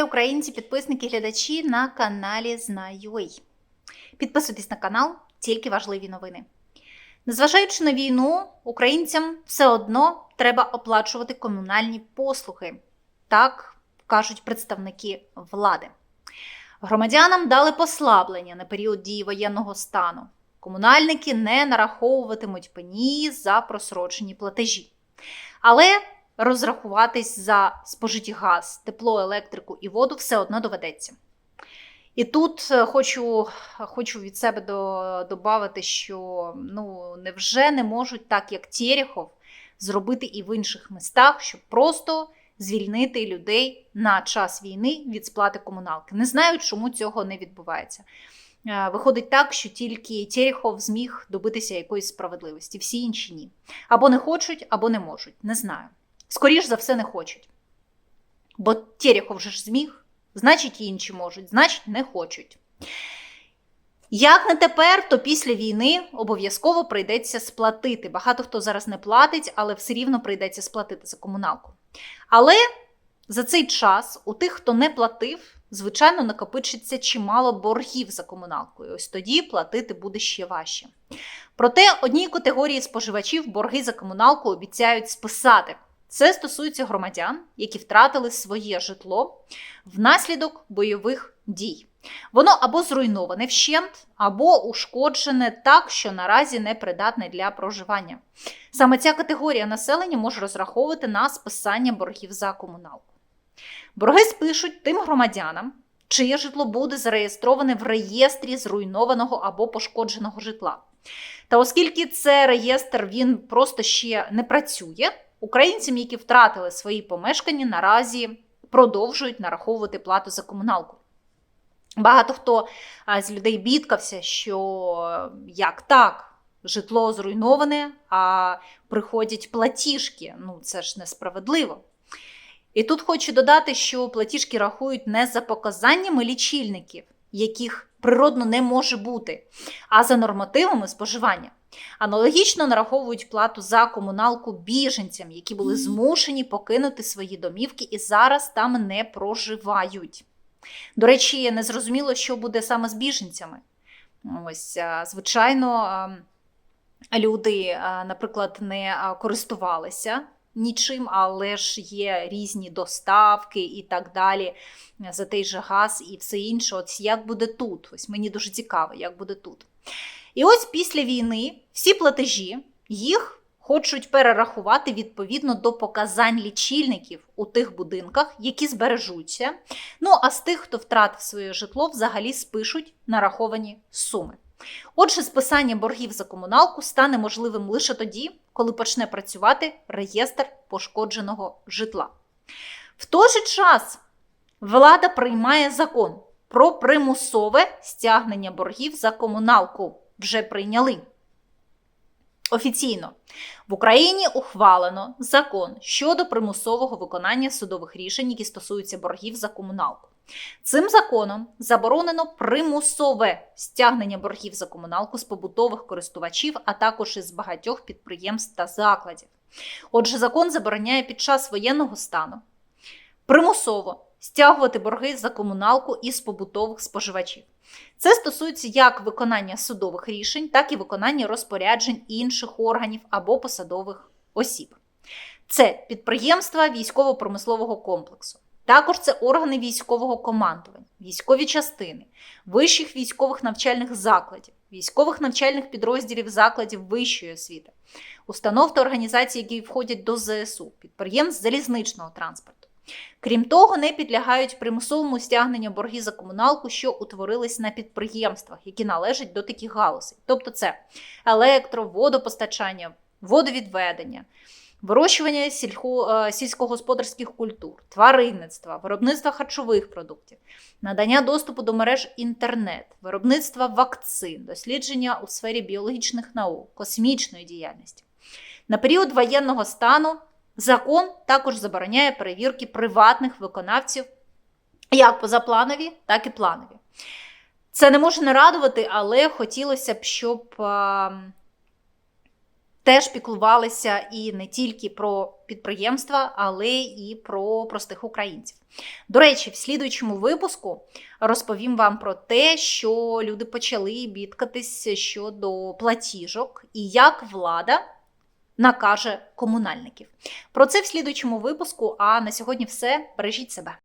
Намасте українці, підписники, глядачі на каналі Знаю.ua. Підписуйтесь на канал, тільки важливі новини. Незважаючи на війну, українцям все одно треба оплачувати комунальні послуги. Так кажуть представники влади. Громадянам дали послаблення на період дії воєнного стану. Комунальники не нараховуватимуть пені за просрочені платежі. Але розрахуватись за спожиті газ, тепло, електрику і воду все одно доведеться. І тут е, хочу хочу від себе додати, що ну, невже не можуть, так як Терехов, зробити і в інших містах, щоб просто звільнити людей на час війни від сплати комуналки. Не знаю, чому цього не відбувається. Е, виходить так, що тільки Терехов зміг добитися якоїсь справедливості, всі інші ні. Або не хочуть, або не можуть. Не знаю. Скоріш за все, не хочуть. Бо Терехов же ж зміг, значить, інші можуть, значить, не хочуть. Як не тепер, то після війни обов'язково прийдеться сплатити. Багато хто зараз не платить, але все рівно прийдеться сплатити за комуналку. Але за цей час у тих, хто не платив, звичайно, накопичиться чимало боргів за комуналкою. Ось тоді платити буде ще важче. Проте одній категорії споживачів борги за комуналку обіцяють списати. Це стосується громадян, які втратили своє житло внаслідок бойових дій. Воно або зруйноване вщент, або ушкоджене так, що наразі не придатне для проживання. Саме ця категорія населення може розраховувати на списання боргів за комуналку. Борги спишуть тим громадянам, чиє житло буде зареєстроване в реєстрі зруйнованого або пошкодженого житла. Та оскільки це реєстр він просто ще не працює. Українцям, які втратили свої помешкання, наразі продовжують нараховувати плату за комуналку. Багато хто з людей бідкався, що як так, житло зруйноване, а приходять платіжки. Ну, це ж несправедливо. І тут хочу додати, що платіжки рахують не за показаннями лічильників, яких природно не може бути, а за нормативами споживання. Аналогічно нараховують плату за комуналку біженцям, які були змушені покинути свої домівки і зараз там не проживають. До речі, не зрозуміло, що буде саме з біженцями. Ось, Звичайно, люди, наприклад, не користувалися нічим, але ж є різні доставки і так далі за той же газ і все інше. Ось як буде тут? Ось мені дуже цікаво, як буде тут. І ось після війни всі платежі їх хочуть перерахувати відповідно до показань лічильників у тих будинках, які збережуться. Ну а з тих, хто втратив своє житло, взагалі спишуть нараховані суми. Отже, списання боргів за комуналку стане можливим лише тоді, коли почне працювати реєстр пошкодженого житла. В той же час влада приймає закон про примусове стягнення боргів за комуналку вже прийняли. Офіційно в Україні ухвалено закон щодо примусового виконання судових рішень, які стосуються боргів за комуналку. Цим законом заборонено примусове стягнення боргів за комуналку з побутових користувачів, а також із багатьох підприємств та закладів. Отже, закон забороняє під час воєнного стану примусово стягувати борги за комуналку із побутових споживачів. Це стосується як виконання судових рішень, так і виконання розпоряджень інших органів або посадових осіб. Це підприємства військово-промислового комплексу. Також це органи військового командування, військові частини, вищих військових навчальних закладів, військових навчальних підрозділів закладів вищої освіти, установ та організацій, які входять до ЗСУ, підприємств залізничного транспорту. Крім того, не підлягають примусовому стягненню борги за комуналку, що утворились на підприємствах, які належать до таких галузей. Тобто це електро, водопостачання, водовідведення, вирощування сільхо, е, сільськогосподарських культур, тваринництва, виробництва харчових продуктів, надання доступу до мереж інтернет, виробництва вакцин, дослідження у сфері біологічних наук, космічної діяльності. На період воєнного стану. Закон також забороняє перевірки приватних виконавців як позапланові, так і планові. Це не може не радувати, але хотілося б, щоб теж піклувалися і не тільки про підприємства, але і про простих українців. До речі, в слідуючому випуску розповім вам про те, що люди почали бідкатись щодо платіжок і як влада накаже комунальників. Про це в слідуючому випуску. А на сьогодні все. Бережіть себе.